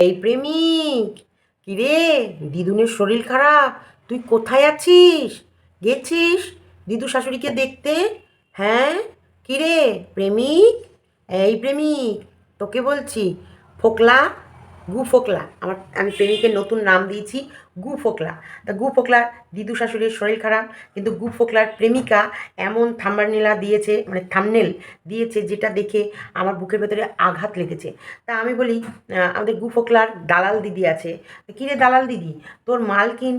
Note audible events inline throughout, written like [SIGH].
এই প্রেমিক, কিরে দিদুনের শরীর খারাপ, তুই কোথায় আছিস? গেছিস দিদু শাশুড়িকে দেখতে? হ্যাঁ? কিরে প্রেমিক? এই প্রেমিক, তোকে বলছি, ফোকলা, গু ফোকলা, আমার, আমি প্রেমিকের নতুন নাম দিয়েছি গু ফোকলা। তা গু ফোকলার দিদু শাশুড়ির শরীর খারাপ, কিন্তু গু ফোকলার প্রেমিকা এমন থাম্বারনীলা দিয়েছে মানে থামনেল দিয়েছে, যেটা দেখে আমার বুকের ভেতরে আঘাত লেগেছে। তা আমি বলি আমাদের গু ফোকলার দালাল দিদি আছে। কিরে দালাল দিদি? তোর মালকিন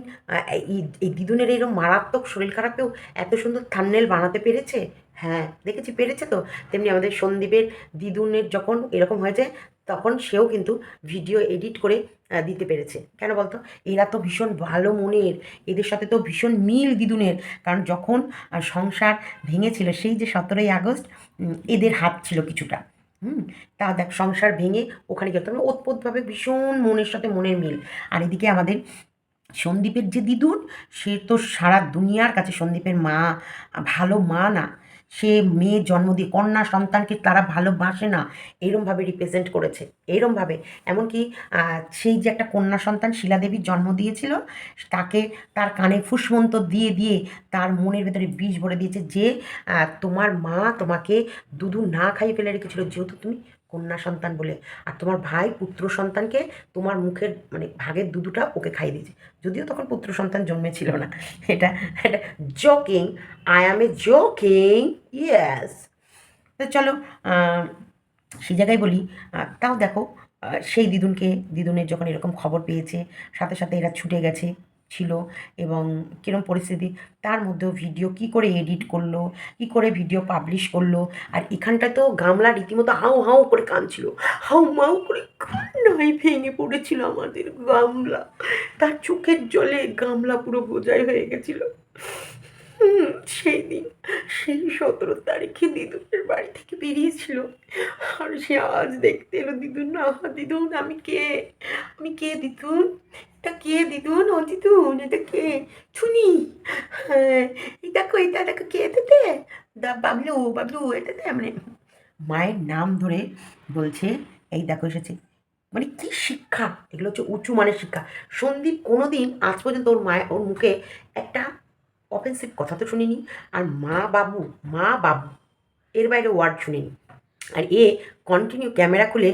এই দিদুনের এরকম মারাত্মক শরীর খারাপেও এত সুন্দর থামনেল বানাতে পেরেছে? হ্যাঁ দেখেছি, পেরেছে তো। তেমনি আমাদের সন্দীপের দিদুনের যখন এরকম হয়েছে তখন সেও কিন্তু ভিডিও এডিট করে দিতে পেরেছে। কেন বলতো? এরা তো ভীষণ ভালো মনের, এদের সাথে তো ভীষণ মিল দিদুনের। কারণ যখন সংসার ভেঙেছিল, সেই যে সতেরোই আগস্ট এদের হাত ছিল কিছুটা। হুম? তা দেখ, সংসার ভেঙে ওখানে গেল মানে ওতপ্রোতভাবে ভীষণ মনের সাথে মনের মিল। আর এদিকে আমাদের সন্দীপের যে দিদুন, সে তো সারা দুনিয়ার কাছে সন্দীপের মা, ভালো মা না। সে মেয়ে জন্ম দিয়ে কন্যা সন্তানকে তারা ভালোবাসে না, এরমভাবে রিপ্রেজেন্ট করেছে, এরমভাবে। এমনকি সেই যে একটা কন্যা সন্তান শিলাদেবীর জন্ম দিয়েছিল, তাকে তার কানে ফুসমন্ত দিয়ে দিয়ে তার মনের ভেতরে বিষ ভরে দিয়েছে যে তোমার মা তোমাকে দুধু না খাইয়ে ফেলে রেখেছিল, যেহেতু তুমি কন্যা সন্তান বলে। আর তোমার ভাই পুত্র সন্তানকে তোমার মুখের মানে ভাগের দুধুটা ওকে খাইয়ে দিয়েছে। যদিও তখন পুত্র সন্তান জন্মেছিল না। এটা এটা joking I am a joking yes তো চলো সেই জায়গায় বলি তাও দেখো সেই দিদুনকে, দিদুনের যখন এরকম খবর পেয়েছে, সাথে সাথে এরা ছুটে গেছে। ছিল এবং কীরকম পরিস্থিতি, তার মধ্যেও ভিডিও কি করে এডিট করল, কি করে ভিডিও পাবলিশ করল, আর এখানটা তো গামলা রীতিমতো হাউ হাউ করে কাঁদছিল। হাউ মাউ করে কান্নায় ভেঙে পড়েছিল আমাদের গামলা। তার চোখের জলে গামলা পুরো বোঝাই হয়ে গেছিল। সেই দিন সেই সতেরো তারিখে দিদুনের বাড়ি থেকে বেরিয়েছিল। আর সে আজ দেখতে এলো, দিদুন, না, দিদুন, আমি কে? আমি কে, দিদুন? এটা কে, দিদুন? ও, দিদুন, এটা কে? ছুনি? হ্যাঁ এই দেখো এটা দেখো কে এটাতে দা, বাবলু বাবলু এটাতে মানে মায়ের নাম ধরে বলছে, এই দেখো, এসেছে। মানে কি শিক্ষা? এগুলো হচ্ছে উঁচু মানের শিক্ষা। সন্দীপ কোনোদিন আজ পর্যন্ত ওর মায়ের, ওর মুখে একটা অফেন্সিভ কথা তো শুনিনি, আর মা বাবু মা বাবু, এর বাইরে ওয়ার্ড শুনিনি। আর এ কন্টিনিউ ক্যামেরা খুলে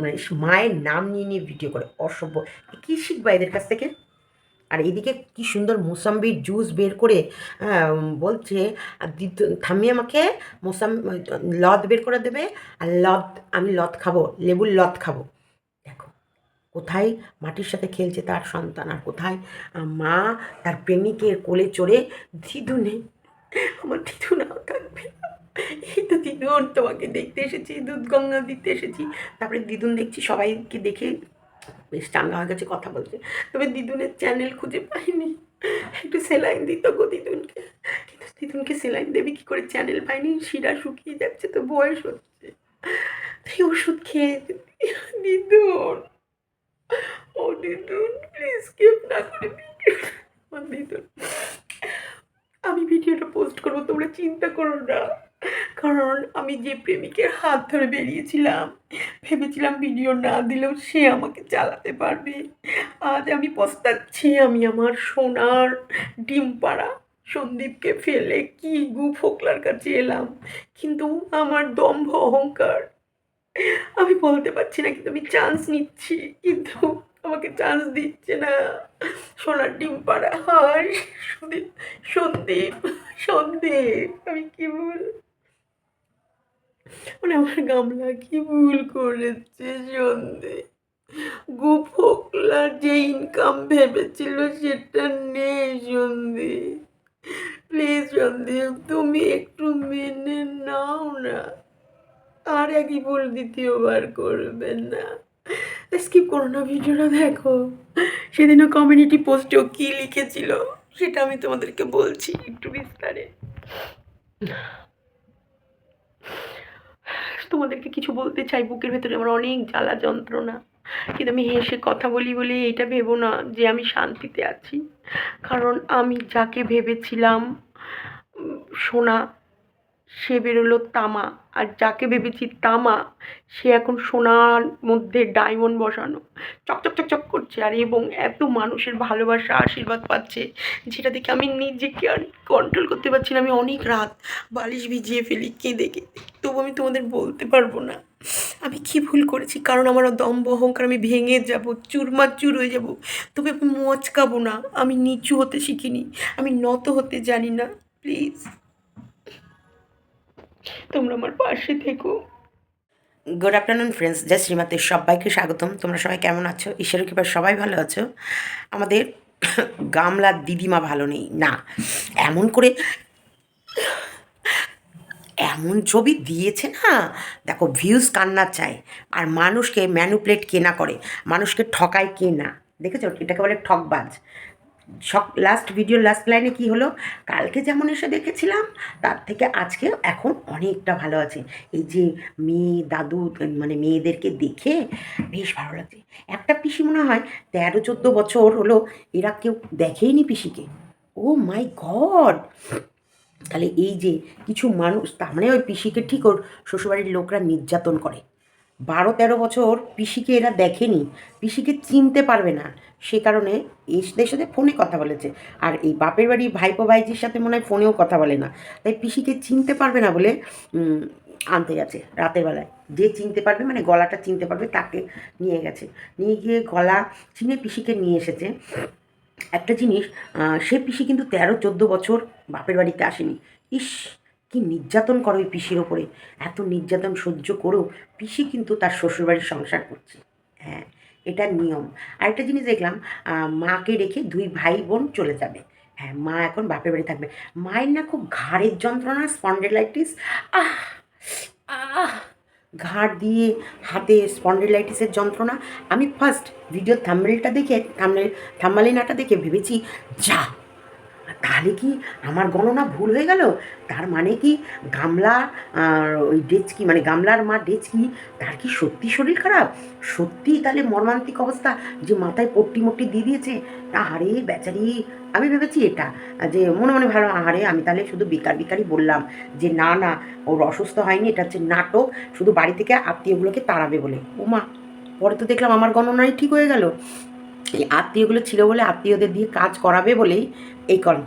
মানে মায়ের নাম নিয়ে নিয়ে ভিডিও করে, অসভ্য। কী শিখবা এদের কাছ থেকে? আর এদিকে কি সুন্দর মোসাম্বির জুস বের করে বলছে থামি আমাকে মোসাম লদ বের করে দেবে, আর লদ আমি লদ খাব, লেবুর লদ খাব। কোথায় মাটির সাথে খেলছে তার সন্তান? আর কোথায় মা তার প্রেমিকের কোলে চড়ে, দিদু নেই, আমার দিদু নাও থাকবে। এই তো দিদুন তোমাকে দেখতে এসেছি, দুধ গঙ্গা দিতে এসেছি। তারপরে দিদুন দেখছি, সবাইকে দেখে বেশ চাঙ্গা হয়ে গেছে, কথা বলছে। তবে দিদুনের চ্যানেল খুঁজে পাইনি। একটু সেলাইন দিত গো দিদুনকে। কিন্তু দিদুনকে সেলাইন দেবে কি করে? চ্যানেল পাইনি, শিরা শুকিয়ে যাচ্ছে, তো বয়স হচ্ছে। ওষুধ খেয়ে দিদুন। ও প্লিজ না করে দিদুন আমি ভিডিওটা পোস্ট করব, তোমরা চিন্তা করো না। কারণ আমি যে প্রেমিকের হাত ধরে বেরিয়েছিলাম, ভেবেছিলাম ভিডিও না দিলেও সে আমাকে চালাতে পারবে। আজ আমি পস্তাচ্ছি আমি আমার সোনার ডিম পাড়া। সন্দীপকে ফেলে কি গু ফোকলার কাছে এলাম। কিন্তু আমার দম্ভ অহংকার আমি বলতে পারছি না, কিন্তু আমি চান্স নিচ্ছি, কিন্তু আমাকে চান্স দিচ্ছে না। সোনার ডিম পাড়া, হায় সন্দীপ সন্দীপ সন্দীপ, আমি কি ভুল? মানে আমার গামলা কি ভুল করেছে, সন্দীপ? গু ফোকলার যে ইনকাম ভেবেছিল সেটা নেই সন্দীপ। প্লিজ সন্দীপ, তুমি একটু মেনে নাও না। আর একই ভুল দ্বিতীয়বার করবেন না। স্কিপ করো না ভিডিওটা, দেখো। সেদিনও কমিউনিটি পোস্টেও কী লিখেছিল, সেটা আমি তোমাদেরকে বলছি একটু বিস্তারে। তোমাদেরকে কিছু বলতে চাই, বুকের ভেতরে আমার অনেক জ্বালা যন্ত্রণা। কিন্তু আমি হেসে কথা বলি বলে এটা ভেবো না যে আমি শান্তিতে আছি। কারণ আমি যাকে ভেবেছিলাম, সোনা সে বেরোলো তামা, আর যাকে ভেবেছি তামা, সে এখন সোনার মধ্যে ডায়মন্ড বসানো। চকচক চকচক করছে, আর এবং এত মানুষের ভালোবাসা, আশীর্বাদ পাচ্ছে, যেটা দেখে আমি নিজেকে আর কন্ট্রোল করতে পারছি না। আমি অনেক রাত বালিশ ভিজিয়ে ফেলি, কেঁদে কেঁদে। তবু আমি তোমাদের বলতে পারব না। আমি কি ভুল করেছি? কারণ আমার দম্ভ অহংকার, আমি ভেঙে যাব, চুরমাচুর হয়ে যাব। তবে আমি মচকাবো না। আমি নিচু হতে শিখিনি। আমি নত হতে জানি না। প্লিজ। তোমরা আমার পাশে থেকো। গুড আফটারনুন ফ্রেন্ডস জয় শ্রীমাতে সবাইকে স্বাগতম। তোমরা সবাই কেমন আছো? ঈশ্বরের কৃপায় সবাই ভালো আছো। আমাদের [COUGHS] গামলার দিদিমা ভালো নেই। না, এমন করে এমন ছবি দিয়েছে না, দেখো ভিউজ কান্না চায়। আর মানুষকে ম্যানুপ্লেট কেনা করে। মানুষকে ঠকায় কেনা। দেখেছ? এটাকে বলে ঠকবাজ। সব লাস্ট ভিডিও লাস্ট লাইনে কি হলো? কালকে যেমন এসে দেখেছিলাম, তার থেকে আজকে এখন অনেকটা ভালো আছে। এই যে মেয়ে, দাদু মানে মেয়েদেরকে দেখে বেশ ভালো লাগছে। একটা পিসি মনে হয় তেরো, চোদ্দ বছর হলো, এরা কেউ দেখেইনি পিসিকে। ও মাই গড তাহলে এই যে কিছু মানুষ, তার মানে ওই পিসিকে ঠিক ওর শ্বশুরবাড়ির লোকরা নির্যাতন করে। বারো, তেরো বছর পিসিকে এরা দেখেনি। পিসিকে চিনতে পারবে না। সে কারণে এসদের সাথে ফোনে কথা বলেছে। আর এই বাপের বাড়ি, ভাইপো ভাইজির সাথে মনে হয় ফোনেও কথা বলে না। তাই পিসিকে চিনতে পারবে না বলে আনতে গেছে রাতের বেলায়। যে চিনতে পারবে মানে গলাটা চিনতে পারবে, তাকে নিয়ে গেছে। নিয়ে গিয়ে গলা চিনে পিসিকে নিয়ে এসেছে। একটা জিনিস সে পিসি কিন্তু তেরো, চোদ্দ বছর বাপের বাড়িতে আসেনি। ইস, কি নির্যাতন করো ওই পিসির ওপরে। এত নির্যাতন সহ্য করেও পিসি কিন্তু তার শ্বশুরবাড়ির সংসার করছে। হ্যাঁ। এটা নিয়ম। আরেকটা জিনিস দেখলাম মাকে রেখে দুই ভাই বোন চলে যাবে। হ্যাঁ মা এখন বাপের বাড়ি থাকবে। মায়ের না খুব ঘাড়ের যন্ত্রণা, স্পন্ডেলাইটিস। আহ আহ, ঘাড় দিয়ে হাতে স্পন্ডেলাইটিসের যন্ত্রণা। আমি ফার্স্ট ভিডিও থাম্বেলটা দেখে থাম্বেল থাম্বালিনাটা দেখে ভেবেছি, যা তাহলে কি আমার গণনা ভুল হয়ে গেল? তার মানে কি গামলা ওই ডেচকি মানে গামলার মা ডেচকি, তার কি সত্যি শরীর খারাপ? সত্যি তাহলে মর্মান্তিক অবস্থা যে মাথায় পট্টি মট্টি দিয়ে দিয়েছে? আরে বেচারি, আমি ভেবেছি এটা, যে মনে মনে ভালো, আহারে আমি তাহলে শুধু বেকার বেকারই বললাম যে না না, ওর অসুস্থ হয়নি, এটা হচ্ছে নাটক, শুধু বাড়ি থেকে আত্মীয়গুলোকে তাড়াবে বলে। ওমা পরে তো দেখলাম আমার গণনাই ঠিক হয়ে গেল। এই আত্মীয়গুলো ছিল বলে আত্মীয়দের দিয়ে কাজ করাবে বলেই এই কল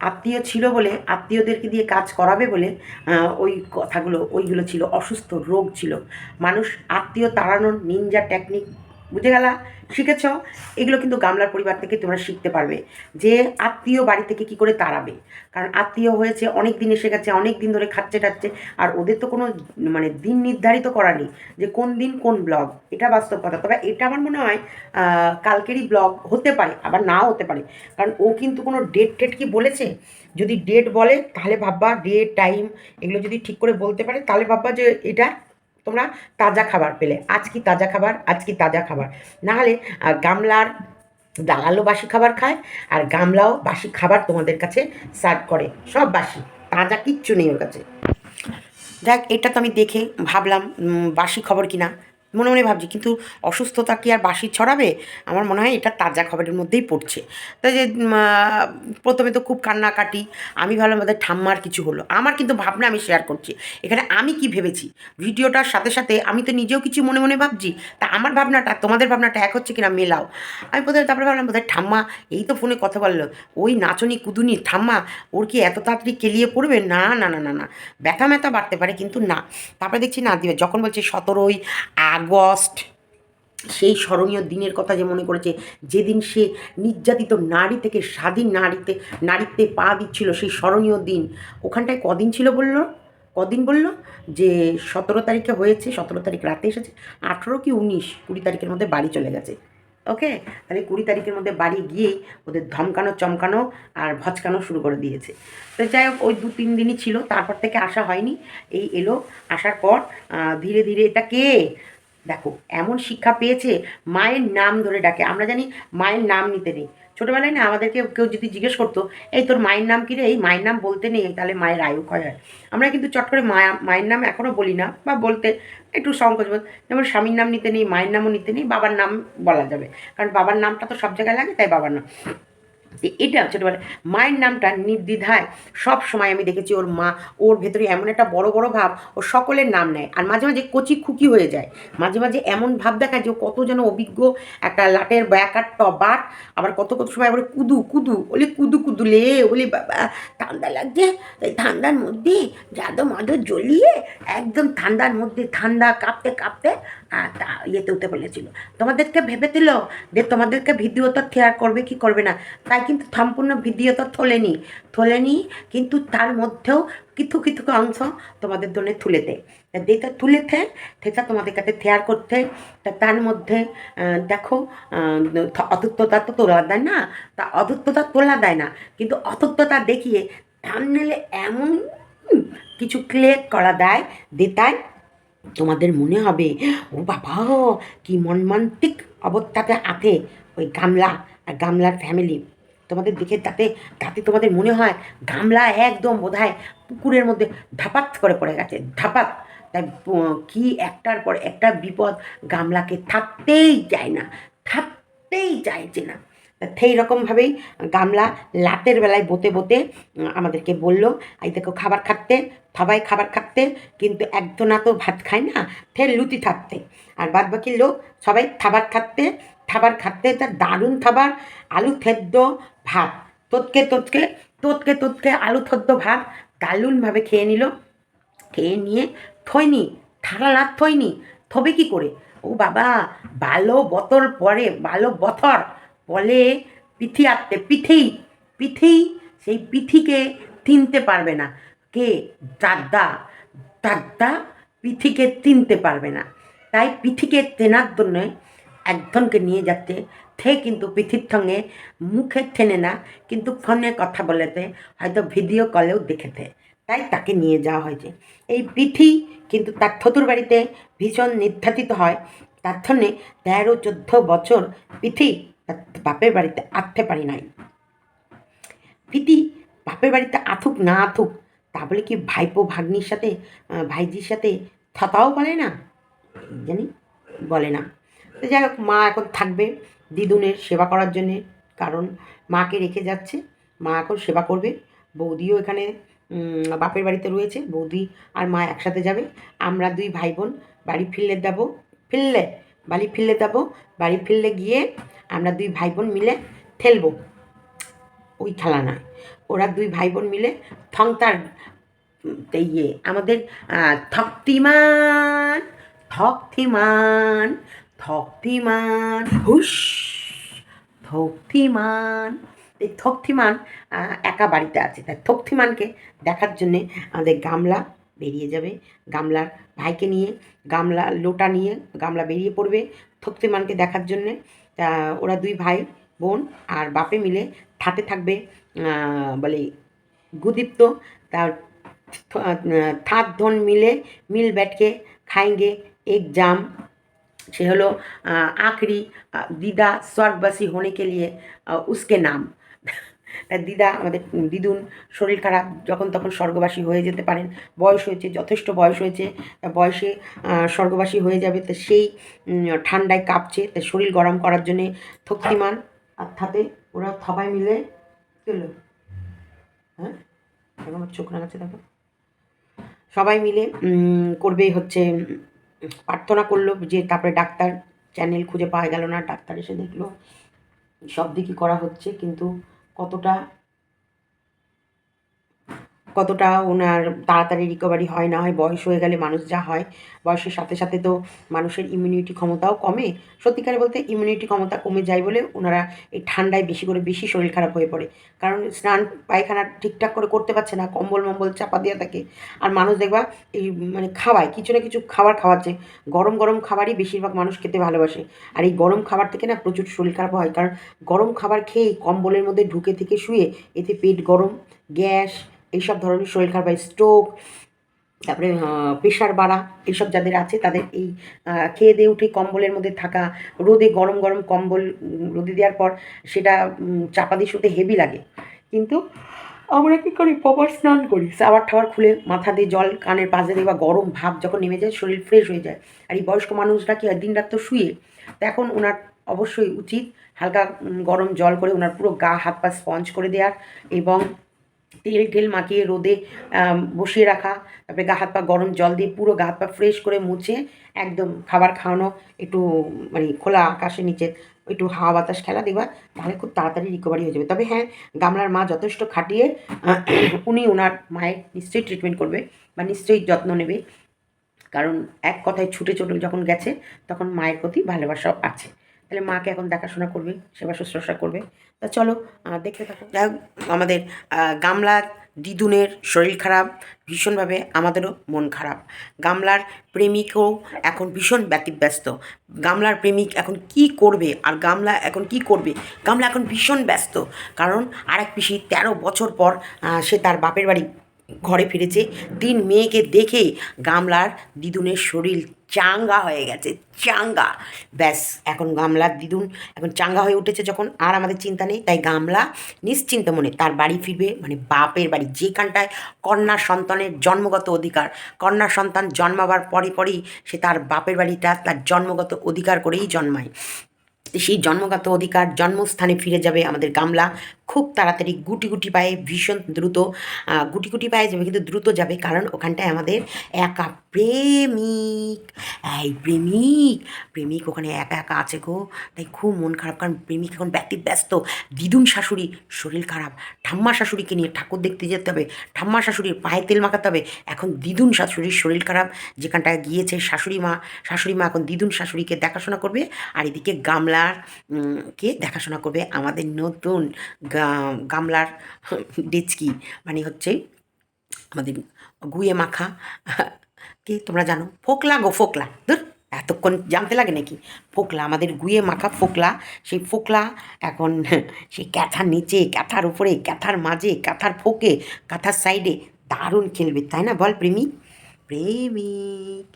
আত্মীয় ছিল বলে, আত্মীয়দেরকে দিয়ে কাজ করাবে বলে ওই কথাগুলো, ওইগুলো ছিল, অসুস্থ, রোগ ছিল। মানুষ আত্মীয় তাড়ানোর নিনজা টেকনিক বুঝে গেলা? শিখেছ? এগুলো কিন্তু গামলার পরিবার থেকে তোমরা শিখতে পারবে যে আত্মীয় বাড়ি থেকে কি করে তাড়াবে। কারণ আত্মীয় হয়েছে অনেক দিন এসে গেছে অনেক দিন ধরে খাচ্ছে টাচ্ছে, আর ওদের তো কোনো মানে দিন নির্ধারিত করা নেই যে কোন দিন কোন ব্লগ, এটা বাস্তব কথা। তবে এটা আমার মনে হয় কালকেরই ব্লগ হতে পারে, আবার নাও হতে পারে। কারণ ও কিন্তু কোনো ডেট টেট কি বলেছে? যদি ডেট বলে, তাহলে ভাববা ডেট, টাইম, এগুলো যদি ঠিক করে বলতে পারে, তাহলে ভাববা যে এটা তোমরা তাজা খাবার পেলে। আজ কি তাজা খাবার? আজ কি তাজা খাবার? নাহলে গামলার দালালও বাসি খাবার খায়, আর গামলাও বাসি খাবার তোমাদের কাছে সার্ভ করে। সব বাসি, তাজা কিচ্ছু নেই ওর কাছে। দেখ, এটা তো আমি দেখে ভাবলাম বাসি খবর কিনা। মনে মনে ভাবছি, কিন্তু অসুস্থতা কি আর বাসি ছড়াবে? আমার মনে হয় এটা তাজা খবরের মধ্যেই পড়ছে। তাই যে প্রথমে তো খুব কান্নাকাটি, আমি ভাবলাম বোধহয় ঠাম্মার কিছু হলো। আমার কিন্তু ভাবনা আমি শেয়ার করছি। এখানে আমি কি ভেবেছি? ভিডিওটার সাথে সাথে আমি তো নিজেও কিছু মনে মনে ভাবছি। তা আমার ভাবনাটা, তোমাদের ভাবনাটা এক হচ্ছে কিনা মেলাও। আমি প্রথমে তারপরে ভাবলাম বোধহয় ঠাম্মা এই তো ফোনে কথা বলল। ওই নাচনি কুদুনি, ঠাম্মা, ওর কি এত তাড়াতাড়ি কেলিয়ে পড়বে? না না না না না। ব্যথা ম্যাথা বাড়তে পারে, কিন্তু না। তারপরে দেখছি না দিবে যখন বলছে সতেরোই আগস্ট, সেই স্মরণীয় দিনের কথা যে মনে করেছে, যেদিন সে নির্যাতিত নারী থেকে, স্বাধীন নারীতে নারীতে পা দিচ্ছিল, সেই স্মরণীয় দিন। ওখানটায় কদিন ছিল বলল? কদিন বলল? যে সতেরো তারিখে হয়েছে, সতেরো তারিখ রাতে এসেছে, আঠেরো কি উনিশ, কুড়ি তারিখের মধ্যে বাড়ি চলে গেছে। ওকে? তাহলে কুড়ি তারিখের মধ্যে বাড়ি গিয়েই ওদের ধমকানো, চমকানো আর ভচকানো শুরু করে দিয়েছে। তো যাই হোক, ওই দু তিন দিনই ছিল, তারপর থেকে আসা হয়নি। এই এলো, আসার পর ধীরে ধীরে এটা কে? দেখো, এমন শিক্ষা পেয়েছে, মায়ের নাম ধরে ডাকে। আমরা জানি মায়ের নাম নিতে নেই। ছোটোবেলায় না আমাদেরকে কেউ যদি জিজ্ঞেস করতো, এই তোর মায়ের নাম কী রে? এই মায়ের নাম বলতে নেই, তাহলে মায়ের আয়ু ক্ষয় হয়? আমরা কিন্তু চট করে মায়া, মায়ের নাম এখনও বলি না, বা বলতে একটু সংকোচ যেমন স্বামীর নাম নিতে নেই, মায়ের নামও নিতে নেই, বাবার নাম বলা যাবে। কারণ বাবার নামটা তো সব জায়গায় লাগে, তাই বাবার নাম। যে এটা ছোটোবেলায় মায়ের নামটা নির্দ্বিধায়। সব সময় আমি দেখেছি ওর মা, ওর ভেতরে এমন একটা বড় বড় ভাব, ও সকলের নাম নেয়। আর মাঝে মাঝে কচি খুকি হয়ে যায়। মাঝে মাঝে এমন ভাব দেখায় যে কত যেন অভিজ্ঞ, একটা লাটের ব্যাকার টবাট আবার কত কত সময় বলে কুদু কুদু ওলি কুদু কুদু, লে, বলি বাবা, ঠান্ডা লাগছে? এই ঠান্ডার মধ্যে জাদু মাদু জ্বলিয়ে একদম ঠান্ডার মধ্যে ঠান্ডা কাঁপতে কাঁপতে ইয়েতে উঠে বলেছিল। তোমাদেরকে ভেবেছিল যে তোমাদেরকে ভিডিওটা শেয়ার করবে, কি করবে না? তাই কিন্তু সম্পূর্ণ ভিডিওটা তোলেনি। তোলেনি কিন্তু তার মধ্যেও কিছু কিছু অংশ তোমাদের জন্য তুলে দেয়। তা যেটা তুলেছে সেটা তোমাদের কাছে শেয়ার করতে, তা তার মধ্যে দেখো অতুত্বতা তো তোলা দেয় না? তা অতুত্বতা তোলা দেয় না। কিন্তু অতুত্বতা দেখিয়ে থামনেলে এমন কিছু ক্লিক করা দেয় দেতায় তোমাদের মনে হবে, ও বাবা, কি মনমান্তিক অবস্থাতে আছে ওই গামলা আর গামলার ফ্যামিলি তোমাদের দেখে তাতে তাতে তোমাদের মনে হয় গামলা একদম বোধহয় পুকুরের মধ্যে ধাপাত করে পড়ে গেছে, ধাপাত। তাই কি একটার পর একটা বিপদ গামলাকে থাকতেই যায় না, থাকতেই চাইছে না। সেই রকমভাবেই গামলা লাতের বেলায় বোতে বোতে আমাদেরকে বলল, এই দেখো খাবার খাচ্ছে, সবাই খাবার খাচ্ছে, কিন্তু একজনা তো ভাত খায় না ফের লুচি থাকতে আর বাদ বাকি লোক সবাই খাবার খাচ্ছে খাবার খাচ্ছে তার দারুণ খাবার, আলু থেদ্দ ভাত, তোতকে তোতকে তোতকে তোতকে আলু থদ্দ ভাত দারুণভাবে খেয়ে নিল। খেয়ে নিয়ে থইনি থালা না থইনি, থবে কি করে? ও বাবা ভালো বতর পরে ভালো বথর বলে পিঠি আটতে, পিঠেই পিঠেই সেই পিঠিকে তিনতে পারবে না। কে? দাদা। দাদা পিঠিকে তিনতে পারবে না। তাই পিঠিকে তেনার জন্যে একজনকে নিয়ে যাচ্ছে। সে কিন্তু পিঠির সঙ্গে মুখে ঠেনে না, কিন্তু ফোনে কথা বলেতে হয়তো ভিডিও কলেও দেখেছে। তাই তাকে নিয়ে যাওয়া হয়েছে। এই পিঠি কিন্তু তার ঠতুর বাড়িতে ভীষণ নির্যাতিত হয়। তার জন্যে তেরো চোদ্দ বছর তার বাপের বাড়িতে আসতে পারি নাই। পিঠি বাপের বাড়িতে আথুক না আথুক, তা বলে কি ভাইপো ভাগ্নির সাথে ভাইজির সাথে থাতাও বলে না? জানি, বলে না। তো যাই হোক, মা এখন থাকবে দিদুনের সেবা করার জন্যে, কারণ মাকে রেখে যাচ্ছে, মা এখন সেবা করবে। বৌদিও এখানে বাপের বাড়িতে রয়েছে, বৌদি আর মা একসাথে যাবে। আমরা দুই ভাই বোন বাড়ি ফিরলে দেবো। ফিরলে বাড়ি ফিরলে যাব। বাড়ি ফিরলে গিয়ে আমরা দুই ভাই বোন মিলে খেলব ওই খেলা নয় ওরা দুই ভাই বোন মিলে থংতার ইয়ে আমাদের থক্তিমান থক্তিমান থক্তিমান হুস থক্তিমান। এই থক্তিমান একা বাড়িতে আছে। তাই থক্তিমানকে দেখার জন্যে আমাদের গামলা বেরিয়ে যাবে গামলার ভাইকে নিয়ে গামলা লোটা নিয়ে গামলা বেরিয়ে পড়বে থক্তিমানকে দেখার জন্যে তা ওরা দুই ভাই বোন আর বাপে মিলে থাতে থাকবে আহ, বলে गुदीप्त तार थात धन मिले मिल बैठ के खाएंगे एक जाम সে হলো আহ, আখরি আহ, দিদা স্বর্গবাসী होने के लिए আহ, उसके नाम তা দিদা, আমাদের দিদুন শরীর খারাপ, যখন তখন স্বর্গবাসী হয়ে যেতে পারেন। বয়স হয়েছে, যথেষ্ট বয়স হয়েছে। বয়সে স্বর্গবাসী হয়ে যাবে, তো সেই ঠান্ডায় কাঁপছে, তা শরীর গরম করার জন্যে থক্তিমান আর থাতে ওরা সবাই মিলে চলো। হ্যাঁ? দেখো আমার চোখ রাঙাচ্ছে, দেখো। সবাই মিলে করবে হচ্ছে প্রার্থনা করল যে তারপরে ডাক্তার চ্যানেল খুঁজে পাওয়া গেল না, ডাক্তার এসে দেখল। সব দিকই করা হচ্ছে, কিন্তু কতটা কতটা ওনার তাড়াতাড়ি রিকভারি হয় না হয়, বয়স হয়ে গেলে মানুষ যা হয়, বয়সের সাথে সাথে তো মানুষের ইমিউনিটি ক্ষমতাও কমে। সত্যিকারে বলতে ইমিউনিটি ক্ষমতা কমে যায় বলে ওনারা এই ঠান্ডায় বেশি করে বেশি শরীর খারাপ হয়ে পড়ে। কারণ স্নান, পায়খানা ঠিকঠাক করে করতে পারছে না, কম্বল মম্বল চাপা দেওয়া থাকে। আর মানুষ দেখবা এই মানে খাওয়ায়, কিছু না কিছু খাবার খাওয়াচ্ছে। গরম গরম খাবারই বেশিরভাগ মানুষ খেতে ভালোবাসে। আর এই গরম খাবার থেকে না প্রচুর শরীর খারাপ হয়। কারণ গরম খাবার খেয়েই কম্বলের মধ্যে ঢুকে থেকে শুয়ে এতে পেট গরম, গ্যাস এইসব ধরনের শরীর খারাপ হয় স্ট্রোক তারপরে প্রেশার বাড়া, এইসব যাদের আছে তাদের এই খেয়ে দিয়ে উঠে কম্বলের মধ্যে থাকা, রোদে গরম গরম কম্বল রোদে দেওয়ার পর সেটা চাপা দিয়ে শুতে হেভি লাগে। কিন্তু আমরা কী করি? প্রপার স্নান করি। সাবার ঠাবার খুলে মাথা দিয়ে জল কানের পাশে দিয়ে বা গরম ভাব যখন নেমে যায়, শরীর ফ্রেশ হয়ে যায়। আর এই বয়স্ক মানুষরা কি হয়? দিন রাত তো শুয়ে, তো এখন ওনার অবশ্যই উচিত হালকা গরম জল করে ওনার পুরো গা, হাত পা স্পঞ্জ করে দেওয়ার এবং তেল টেল মাখিয়ে রোদে বসিয়ে রাখা, তারপরে গা হাত পা গরম জল দিয়ে পুরো গা হাত পা ফ্রেশ করে মুছে একদম খাবার খাওয়ানো, একটু মানে খোলা আকাশের নিচে একটু হাওয়া বাতাস খেলা দেখবা, তাহলে খুব তাড়াতাড়ি রিকভারি হয়ে যাবে। তবে হ্যাঁ গামলার মা যথেষ্ট খাটিয়ে উনি ওনার মায়ের নিশ্চয়ই ট্রিটমেন্ট করবে বা নিশ্চয়ই যত্ন নেবে। কারণ এক কথায় ছুটে চলে যখন গেছে, তখন মায়ের প্রতি ভালোবাসাও আছে। তাহলে মাকে এখন দেখাশোনা করবে সেবা শুশ্রূষা করবে। তা চলো দেখতে থাকো। যাই আমাদের আহ, গামলার দিদুনের শরীর খারাপ ভীষণভাবে আমাদেরও মন খারাপ। গামলার প্রেমিকও এখন ভীষণ ব্যতিব্যস্ত। গামলার প্রেমিক এখন কি করবে আর গামলা এখন কি করবে? গামলা এখন ভীষণ ব্যস্ত। কারণ আরেক পিসি তেরো বছর পর সে তার বাপের বাড়ি ঘরে ফিরেছে। তিন মেয়েকে দেখে গামলার দিদুনের শরীর চাঙ্গা হয়ে গেছে, চাঙ্গা। ব্যাস, এখন গামলার দিদুন এখন চাঙ্গা হয়ে উঠেছে যখন, আর আমাদের চিন্তা নেই। তাই গামলা নিশ্চিন্ত মনে তার বাড়ি ফিরবে মানে বাপের বাড়ি, যেখানটায় কন্যা সন্তানের জন্মগত অধিকার। কন্যা সন্তান জন্মাবার পরে পরেই সে তার বাপের বাড়িটা তার জন্মগত অধিকার করেই জন্মায়। সেই জন্মগত অধিকার জন্মস্থানে ফিরে যাবে আমাদের গামলা। খুব তাড়াতাড়ি গুটি গুটি পায়ে ভীষণ দ্রুত গুটি গুটি পায়ে যাবে কিন্তু দ্রুত যাবে কারণ ওখানটায় আমাদের একা প্রেমিক। এই প্রেমিক প্রেমিক ওখানে একা একা আছে গো। তাই খুব মন খারাপ কারণ প্রেমিক এখন ব্যক্তি ব্যস্ত। দিদুন শাশুড়ি, শরীর খারাপ। ঠাম্মা শাশুড়িকে নিয়ে ঠাকুর দেখতে যেতে হবে। ঠাম্মা শাশুড়ির পায়ে তেল মাখাতে হবে। এখন দিদুন শাশুড়ির শরীর খারাপ। যেখানটায় গিয়েছে শাশুড়ি মা শাশুড়ি মা এখন দিদুন শাশুড়িকে দেখাশোনা করবে। আর এদিকে গামলার কে দেখাশোনা করবে? আমাদের নতুন গামলার ডেচকি মানে হচ্ছে আমাদের গুয়ে মাখা, কি তোমরা জানো? ফোকলা গো, ফোকলা। ধর, এতক্ষণ জানতে লাগে নাকি? ফোকলা, আমাদের গুয়ে মাখা ফোকলা, সেই ফোকলা এখন সেই ক্যাথার নিচে, ক্যাথার উপরে, ক্যাথার মাঝে, ক্যাথার ফোকে কাঁথার সাইডে দারুণ খেলবে, তাই না বল প্রেমিক প্রেমিক।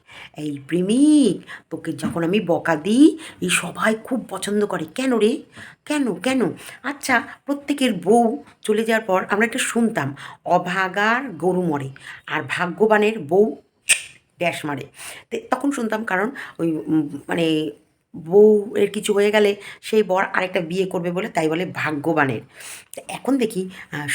এই প্রেমিক, তোকে যখন আমি বকা দিই এই সবাই খুব পছন্দ করে। কেন রে? কেন? কেন? আচ্ছা প্রত্যেকের বউ চলে যাওয়ার পর আমরা একটা শুনতাম, অভাগার গরু মরে, আর ভাগ্যবানের বউ ড্যাশ মারে। তখন শুনতাম কারণ ওই মানে বউ এর কিছু হয়ে গেলে সেই বর আরেকটা বিয়ে করবে বলে তাই বলে ভাগ্যবানের। এখন দেখি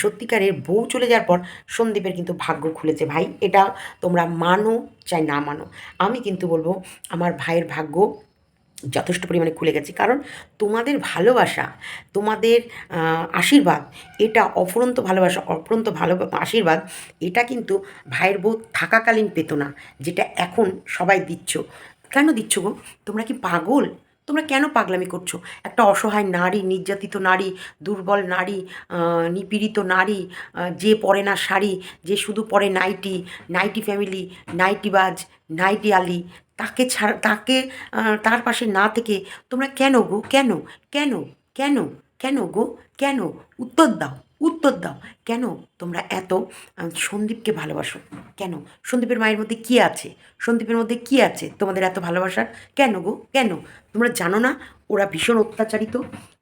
সত্যিকারের বউ চলে যাওয়ার পর সন্দীপের কিন্তু ভাগ্য খুলেছে। ভাই এটা তোমরা মানো চাই না মানো। আমি কিন্তু বলব, আমার ভাইয়ের ভাগ্য যথেষ্ট পরিমাণে খুলে গেছে। কারণ তোমাদের ভালোবাসা, তোমাদের আশীর্বাদ, এটা অফুরন্ত ভালোবাসা, অফুরন্ত ভালো আশীর্বাদ, এটা কিন্তু ভাইয়ের বউ থাকাকালীন পেত না, যেটা এখন সবাই দিচ্ছ। কেন দিচ্ছ গো? তোমরা কি পাগল? তোমরা কেন পাগলামি করছ? একটা অসহায় নারী, নির্যাতিত নারী, দুর্বল নারী নিপীড়িত নারী যে পরে না শাড়ি, যে শুধু পরে নাইটি নাইটি ফ্যামিলি নাইটিবাজ নাইটি আলি, তাকে ছাড়া, তাকে তার পাশে না থেকে তোমরা কেন গো? কেন? কেন? কেন? কেন গো? কেন? উত্তর দাও। উত্তর দাও। কেন তোমরা এত সন্দীপকে ভালোবাসো? কেন? সন্দীপের মায়ের মধ্যে কী আছে? সন্দীপের মধ্যে কী আছে? তোমাদের এত ভালোবাসার কেন গো? কেন? তোমরা জানো না ওরা ভীষণ অত্যাচারিত?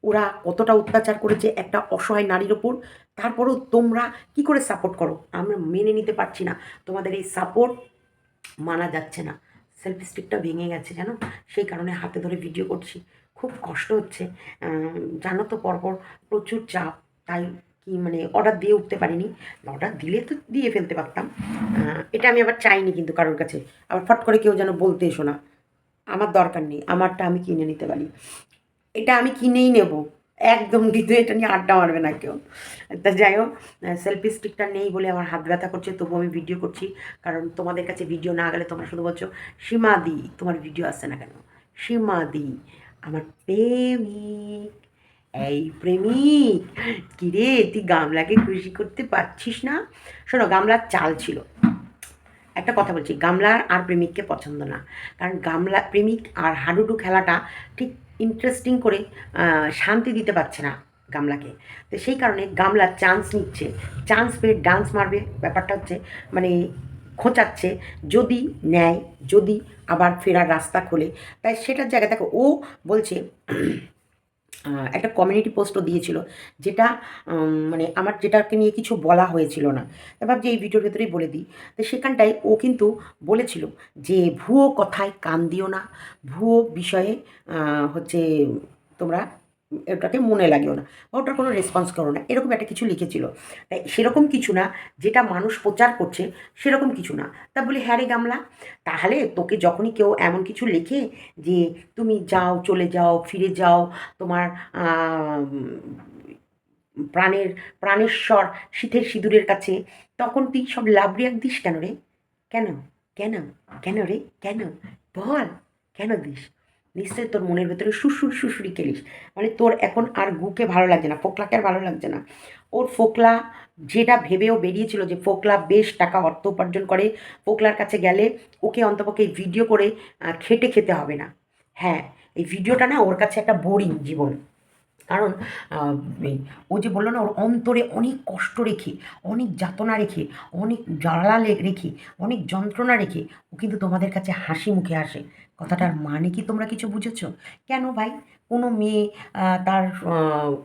ওরা কতটা অত্যাচার করেছে একটা অসহায় নারীর ওপর? তারপরেও তোমরা কি করে সাপোর্ট করো? আমরা মেনে নিতে পারছি না। তোমাদের এই সাপোর্ট মানা যাচ্ছে না। সেলফি স্টিকটা ভেঙে গেছে, জানো? সেই কারণে হাতে ধরে ভিডিও করছি। খুব কষ্ট হচ্ছে। জানো তো পরপর প্রচুর চাপ, তাই কি মানে অর্ডার দিয়ে উঠতে পারিনি। অর্ডার দিলে তো দিয়ে ফেলতে পারতাম। এটা আমি আবার চাইনি কিন্তু কারোর কাছে। আবার ফট করে কেউ যেন বলতে এসো না। আমার দরকার নেই, আমারটা আমি কিনে নিতে পারি। এটা আমি কিনেই নেব। একদম কিন্তু এটা নিয়ে আড্ডা মারবে না কেউ। তা যাই হোক সেলফি স্টিকটা নেই বলে আমার হাত ব্যথা করছে তবু আমি ভিডিও করছি। কারণ তোমাদের কাছে ভিডিও না গেলে তোমরা শুধু বলছো সীমাদি তোমার ভিডিও আসছে না কেন? সীমা সীমাদি আমার প্রেমিক এই প্রেমিক। কিরে তুই গামলাকে খুশি করতে পারছিস না? শোনো, গামলার চাল ছিল। একটা কথা বলছি, গামলার আর প্রেমিককে পছন্দ না। কারণ গামলা, প্রেমিক আর হাডুডু খেলাটা ঠিক ইন্টারেস্টিং করে শান্তি দিতে পারছে না গামলাকে। তো সেই কারণে গামলা চান্স নিচ্ছে। চান্স পেয়ে ডান্স মারবে। ব্যাপারটা হচ্ছে মানে খোঁচাচ্ছে। যদি নেয়, যদি আবার ফেরার রাস্তা খোলে। তাই সেটার জায়গায় দেখো, ও বলছে একটা কমিউনিটি পোস্টও দিয়েছিল, যেটা মানে আমার যেটাকে নিয়ে কিছু বলা হয়েছিল না। এবার যে এই ভিডিওর ভেতরেই বলে দিই। তো সেখানটায় ও কিন্তু বলেছিল যে, ভুয়ো কথায় কান দিও না। ভুয়ো বিষয়ে হচ্ছে তোমরা ওটাকে মনে লাগিও না বা ওটার কোনো রেসপন্স করো না। এরকম একটা কিছু লিখেছিল। তাই সেরকম কিছু না, যেটা মানুষ প্রচার করছে, সেরকম কিছু না। তা বলি হ্যাঁ রে গামলা, তাহলে তোকে যখনই কেউ এমন কিছু লেখে যে তুমি যাও, চলে যাও, ফিরে যাও, তোমার প্রাণের, প্রাণেশ্বর শীতের সিঁদুরের কাছে, তখন তুই সব লাভ রিয়াক দিস কেন রে? কেন? কেন? কেন রে? কেন? বল, কেন দিস? নিশ্চয়ই তোর মনের ভেতরে সুসুর সুসুরি খেলিস। মানে তোর এখন আর গুকে ভালো লাগছে না, ফোকলাকে আর ভালো লাগছে না। ওর ফোকলা যেটা ভেবেও বেরিয়েছিল যে ফোকলা বেশ টাকা অর্থ উপার্জন করে, ফোকলার কাছে গেলে ওকে অন্তপক্ষে ভিডিও করে খেটে খেতে হবে না। হ্যাঁ এই ভিডিওটা না ওর কাছে একটা বোরিং জীবন। কারণ ও যে বলল না, ওর অন্তরে অনেক কষ্ট রেখে, অনেক যাতনা রেখে, অনেক জ্বালা রেখে, অনেক যন্ত্রণা রেখে ও কিন্তু তোমাদের কাছে হাসি মুখে আসে। কথাটার মানে কি তোমরা কিছু বুঝেছ? কেন ভাই? কোনো মেয়ে তার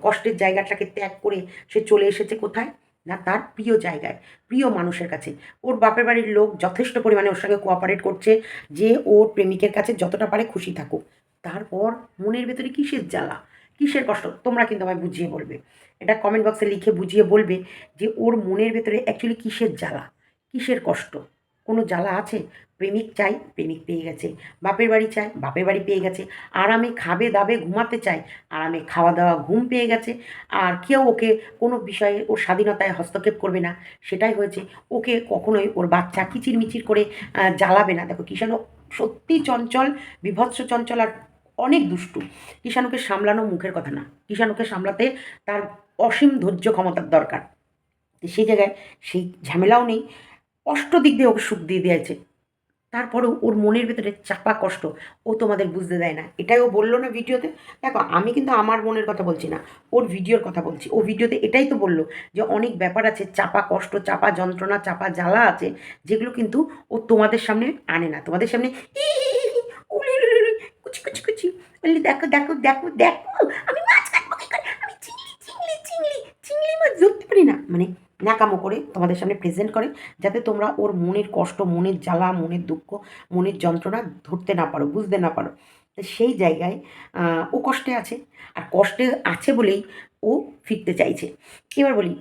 কষ্টের জায়গাটাকে ত্যাগ করে সে চলে এসেছে কোথায়? না তার প্রিয় জায়গায়, প্রিয় মানুষের কাছে। ওর বাপের বাড়ির লোক যথেষ্ট পরিমাণে ওর সঙ্গে কোঅপারেট করছে যে ওর প্রেমিকের কাছে যতটা পারে খুশি থাকুক। তারপর মনের ভেতরে কিসের জ্বালা? কিসের কষ্ট? তোমরা কিন্তু আমায় বুঝিয়ে বলবে। এটা কমেন্ট বক্সে লিখে বুঝিয়ে বলবে যে ওর মনের ভেতরে অ্যাকচুয়ালি কিসের জ্বালা? কিসের কষ্ট? কোনো জ্বালা আছে? প্রেমিক চাই, প্রেমিক পেয়ে গেছে। বাপের বাড়ি চায় বাপের বাড়ি পেয়ে গেছে। আরামে খাবে দাবে ঘুমাতে চায় আরামে খাওয়া দাওয়া ঘুম পেয়ে গেছে। আর কেউ ওকে কোনো বিষয়ে ওর স্বাধীনতায় হস্তক্ষেপ করবে না। সেটাই হয়েছে। ওকে কখনোই ওর বাচ্চা কিচিরমিচির করে জ্বালাবে না। দেখো কিষাণু সত্যি চঞ্চল, বিভৎস চঞ্চল আর অনেক দুষ্টু। কিষাণুকে সামলানো মুখের কথা না। কিষাণুকে সামলাতে তার অসীম ধৈর্য ক্ষমতার দরকার। সেই জায়গায় সেই ঝামেলাও নেই। কষ্ট দিক দিয়ে ওকে সুখ দিয়ে দিয়েছে। তারপরেও ওর মনের ভেতরে চাপা কষ্ট ও তোমাদের বুঝতে দেয় না। এটাই ও বলল না ভিডিওতে। দেখো, আমি কিন্তু আমার মনের কথা বলছি না। ওর ভিডিওর কথা বলছি। ও ভিডিওতে এটাই তো বলল যে অনেক ব্যাপার আছে, চাপা কষ্ট, চাপা যন্ত্রণা, চাপা জ্বালা আছে, যেগুলো কিন্তু ও তোমাদের সামনে আনে না। তোমাদের সামনে কুচি কুচি কুচি বললি, দেখো দেখো দেখো দেখো, আমি মাছ কাটবো, কি করে? আমি চিংড়ি চিংড়ি চিংড়ি চিংড়ি মাছ ধরতে পারি না। মানে ন্যাকামো করে তোমাদের সামনে প্রেজেন্ট করে, যাতে তোমরা ওর মনের কষ্ট, মনের জ্বালা, মনের দুঃখ, মনের যন্ত্রণা ধরতে না পারো, বুঝতে না পারো। তো সেই জায়গায় ও কষ্টে আছে, আর কষ্টে আছে বলেই ও ফিরতে চাইছে। এবার বলি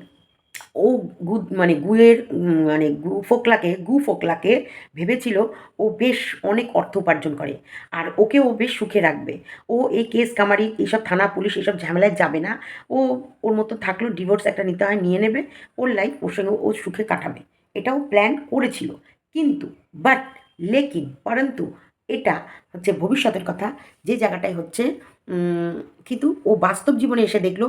ও গু মানে গুয়ের মানে গু ফোকলাকে গু ফোকলাকে ভেবেছিল ও বেশ অনেক অর্থ উপার্জন করে। আর ওকে ও বেশ সুখে রাখবে। ও এই কেস কামারি, এইসব থানা, পুলিশ এইসব ঝামেলায় যাবে না। ও, ওর মতো থাকলেও ডিভোর্স একটা নিতে হয়, নিয়ে নেবে। ওর লাইফ ওর সঙ্গে ও সুখে কাটাবে। এটাও প্ল্যান করেছিল। কিন্তু বাট লেকিন, পরন্তু, এটা হচ্ছে ভবিষ্যতের কথা। যে জায়গাটায় হচ্ছে কিন্তু ও বাস্তব জীবনে এসে দেখল,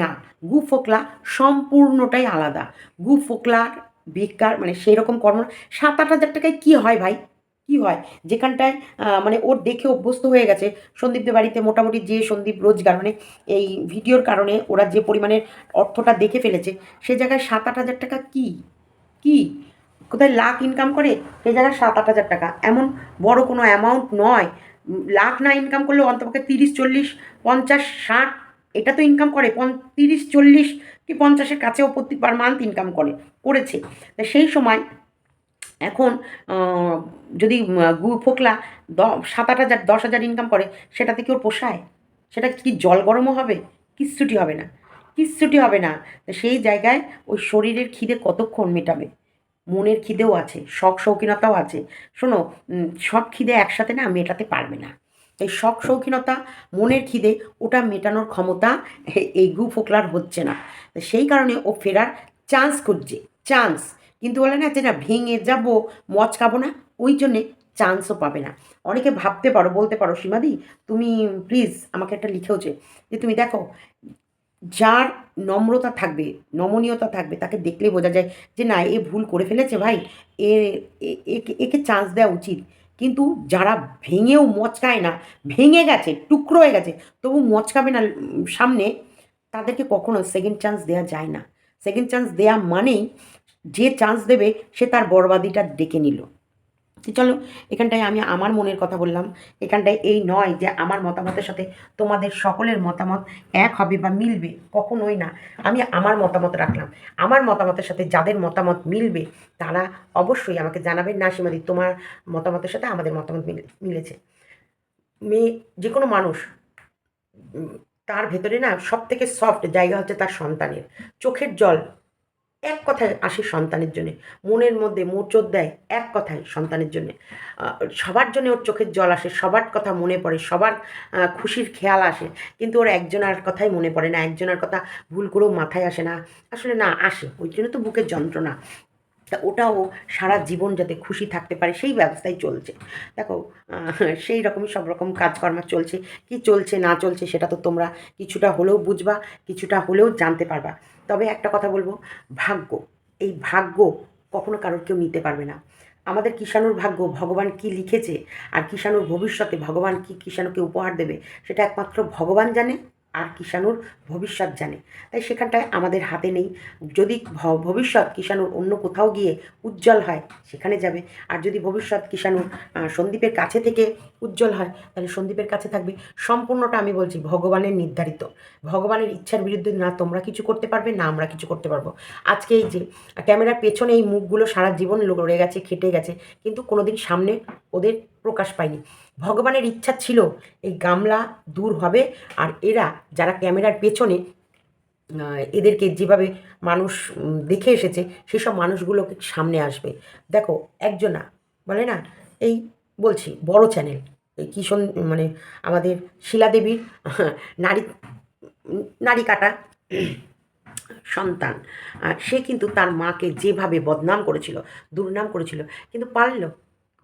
না, গু ফোকলা সম্পূর্ণটাই আলাদা। গু ফোকলার বেকার মানে সেই রকম কর্ম সাত আট হাজার টাকায় কী হয় ভাই? কী হয়? যেখানটায় মানে ওর দেখে অভ্যস্ত হয়ে গেছে। সন্দীপদের বাড়িতে মোটামুটি যে সন্দীপ রোজগার মানে এই ভিডিওর কারণে ওরা যে পরিমাণের অর্থটা দেখে ফেলেছে, সে জায়গায় সাত আট হাজার টাকা কী? কী? কোথায় লাখ ইনকাম করে? সে জায়গায় সাত আট হাজার টাকা। এমন বড় কোনো অ্যামাউন্ট নয় লাখ না ইনকাম করলেও অন্তপক্ষে তিরিশ, চল্লিশ, পঞ্চাশ, ষাট, এটা তো ইনকাম করে, পন, তিরিশ, চল্লিশ কি পঞ্চাশের কাছেও প্রতি পার মান্থ ইনকাম করে, করেছে। তা সেই সময় এখন যদি গু ফোকলা দ, সাত, আট হাজার, দশ হাজার ইনকাম করে, সেটাতে কি ওর পোষায়? সেটা কি জল গরমও হবে? কিচ্ছুটি হবে না। কিচ্ছুটি হবে না। সেই জায়গায় ওই শরীরের খিদে কতক্ষণ মেটাবে? মনের খিদেও আছে, শখ শৌখিনতাও আছে। শোনো সব খিদে একসাথে না মেটাতে পারবে না। এই শখ শৌখিনতা, মনের খিদে, ওটা মেটানোর ক্ষমতা এই গু ফোকলার হচ্ছে না। সেই কারণে ও ফেরার চান্স খুঁজছে চান্স কিন্তু বলে না যে না, ভেঙে যাব, মজ খাব না, ওই জন্যে চান্সও পাবে না। অনেকে ভাবতে পারো, বলতে পারো, সীমাদি, তুমি প্লিজ আমাকে একটা লিখেওছে যে, তুমি দেখো যার নম্রতা থাকবে, নমনীয়তা থাকবে, তাকে দেখলে বোঝা যায় যে না, এ ভুল করে ফেলেছে ভাই, এ একে- চান্স দেওয়া উচিত। কিন্তু যারা ভেঙেও মচকায় না, ভেঙে গেছে, টুকরো হয়ে গেছে, তবু মচকাবে না সামনে, তাদেরকে কখনো সেকেন্ড চান্স দেওয়া যায় না। সেকেন্ড চান্স দেওয়া মানেই যে চান্স দেবে, সে তার বরবাদিটা ডেকে নিল। তো চলো এখানটায় আমি আমার মনের কথা বললাম। এখানটায় এই নয় যে আমার মতামতের সাথে তোমাদের সকলের মতামত এক হবে বা মিলবে, কখনোই না। আমি আমার মতামত রাখলাম। আমার মতামতের সাথে যাদের মতামত মিলবে, তারা অবশ্যই আমাকে জানাবেন। না সীমাদি তোমার মতামতের সাথে আমাদের মতামত মিলে- মিলেছে। মেয়ে যে কোনো মানুষ তার ভেতরে না সব থেকে সফট জায়গা হচ্ছে তার সন্তানের। চোখের জল এক কথায় আসে সন্তানের জন্য। মনের মধ্যে মোচড় দেয় এক কথায় সন্তানের জন্য। সবার জন্য ওর চোখের জল আসে, সবার কথা মনে পড়ে, সবার খুশির খেয়াল আসে। কিন্তু ওর একজনের কথাই মনে পড়ে না, একজনের কথা ভুল করেও মাথায় আসে না। আসলে না, আসে, ওই জন্য তো বুকের যন্ত্রণা। তা ওটাও সারা জীবন যাতে খুশি থাকতে পারে, সেই ব্যবস্থাই চলছে। দেখো সেই রকমই সব রকম কাজকর্ম চলছে। কি চলছে, না চলছে, সেটা তো তোমরা কিছুটা হলেও বুঝবা, কিছুটা হলেও জানতে পারবা। তবে একটা কথা বলব, ভাগ্য, এই ভাগ্য কখনো কারোর কেউ নিতে পারবে না। আমাদের কিষাণুর ভাগ্য ভগবান কি লিখেছে আর কিষাণুর ভবিষ্যতে ভগবান কি কিষাণুকে উপহার দেবে, সেটা একমাত্র ভগবান জানে আর কিষাণুর ভবিষ্যৎ জানে। তাই সেখানটায় আমাদের হাতে নেই। যদি ভবিষ্যৎ কিষাণুর অন্য কোথাও গিয়ে উজ্জ্বল হয়, সেখানে যাবে। আর যদি ভবিষ্যৎ কিষাণুর সন্দীপের কাছে থেকে উজ্জ্বল হয়, তাহলে সন্দীপের কাছে থাকবে। সম্পূর্ণটা আমি বলছি ভগবানের নির্ধারিত। ভগবানের ইচ্ছার বিরুদ্ধে না তোমরা কিছু করতে পারবে, না আমরা কিছু করতে পারব। আজকে এই যে ক্যামেরার পেছনে এই মুখগুলো সারা জীবন লড়ে গেছে, খেটে গেছে, কিন্তু কোনোদিন সামনে ওদের প্রকাশ পায়নি ভগবানের ইচ্ছা ছিল এই গামলা দূর হবে, আর এরা যারা ক্যামেরার পেছনে এদেরকে যেভাবে মানুষ দেখে এসেছে, সেসব মানুষগুলোকে সামনে আসবে। দেখো, একজনা, বলে না? এই বলছি, বড় চ্যানেল। এই কিষণ মানে আমাদের শিলাদেবীর নারী নারী কাটা সন্তান। সে কিন্তু তার মাকে যেভাবে বদনাম করেছিল, দুর্নাম করেছিল, কিন্তু পারল।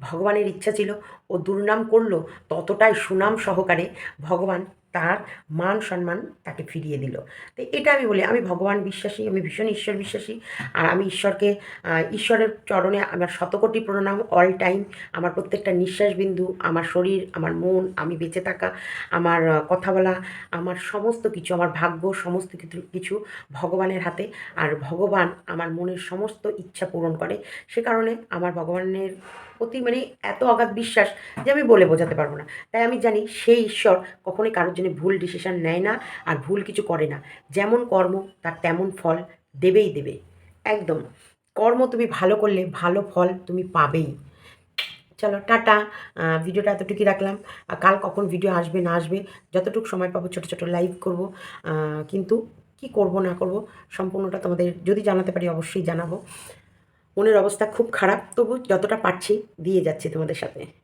ভগবানের ইচ্ছা ছিল, ও দুর্নাম করল, ততটাই সুনাম সহকারে ভগবান তার মান সম্মান তাকে ফিরিয়ে দিল। তো এটা আমি বলি, আমি ভগবান বিশ্বাসী, আমি ভীষণ ঈশ্বর বিশ্বাসী, আর আমি ঈশ্বরকে ঈশ্বরের চরণে আমার শতকোটি প্রণাম অল টাইম আমার প্রত্যেকটা নিঃশ্বাস বিন্দু আমার শরীর, আমার মন, আমি বেঁচে থাকা, আমার কথা বলা, আমার সমস্ত কিছু, আমার ভাগ্য, সমস্ত কিছু- ভগবানের হাতে। আর ভগবান আমার মনের সমস্ত ইচ্ছা পূরণ করে। সে কারণে আমার ভগবানের প্রতি মানে এত অগাধ বিশ্বাস যে আমি বলে বোঝাতে পারব না। তাই আমি জানি সেই ঈশ্বর কখনোই কারোর জন্য ভুল ডিসিশন নেয় না আর ভুল কিছু করে না। যেমন কর্ম, তার তেমন ফল দেবেই দেবে। একদম। কর্ম তুমি ভালো করলে ভালো ফল তুমি পাবেই। চলো, টাটা। ভিডিওটা এতটুকুই রাখলাম। কাল কখন ভিডিও আসবে, না আসবে, যতটুকু সময় পাবো ছোটো ছোটো লাইভ করব। কিন্তু কি করব, না করব, সম্পূর্ণটা তোমাদের যদি জানাতে পারি অবশ্যই জানাব। মনের অবস্থা খুব খারাপ তবু যতটা পারছি দিয়ে যাচ্ছি তোমাদের সাথে।